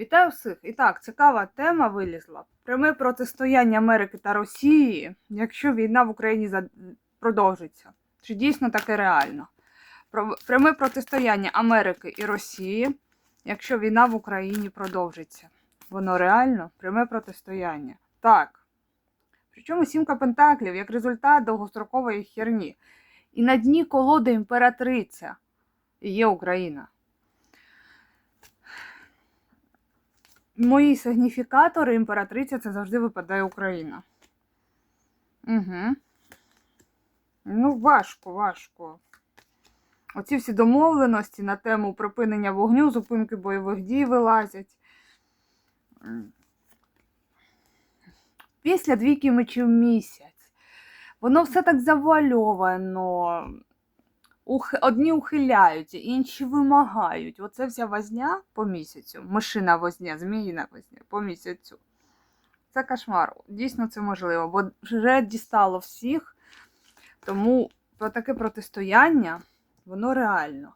Вітаю всіх! І так, цікава тема вилізла. Пряме протистояння Америки та Росії, якщо війна в Україні продовжиться. Чи дійсно таке реально? Пряме протистояння Америки і Росії, якщо війна в Україні продовжиться. Воно реально? Пряме протистояння. Так. Причому сімка пентаклів як результат довгострокової херні. І на дні колоди імператриця є Україна. Мої сигніфікатори імператриця це завжди випадає Україна. Угу. Ну, важко, важко. Оці всі домовленості на тему припинення вогню, зупинки бойових дій вилазять. Після двійки мечів місяць. Воно все так завальовано. Ух... Одні ухиляються, інші вимагають. Оце вся возня по місяцю. Мишина возня, зміїна возня по місяцю. Це кошмар. Дійсно, це можливо, бо вже дістало всіх. Тому таке протистояння, воно реально.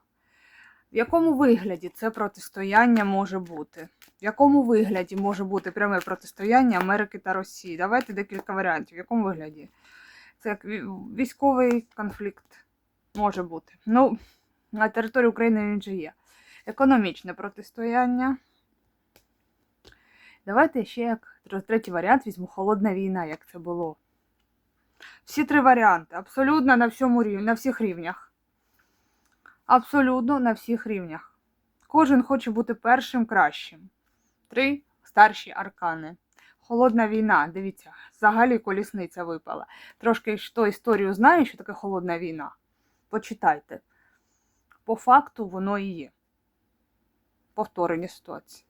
В якому вигляді це протистояння може бути? В якому вигляді може бути пряме протистояння Америки та Росії? Давайте декілька варіантів. В якому вигляді? Це як військовий конфлікт може бути. Ну, на території України він же є. Економічне протистояння. Давайте ще як третій варіант візьму холодна війна, як це було. Всі три варіанти. Абсолютно на всьому рівні, на всіх рівнях. Абсолютно на всіх рівнях. Кожен хоче бути першим кращим. Три старші аркани. Холодна війна, дивіться, взагалі колісниця випала. Трошки хто історію знає, що таке холодна війна. Почитайте. По факту воно і є. Повторення ситуації.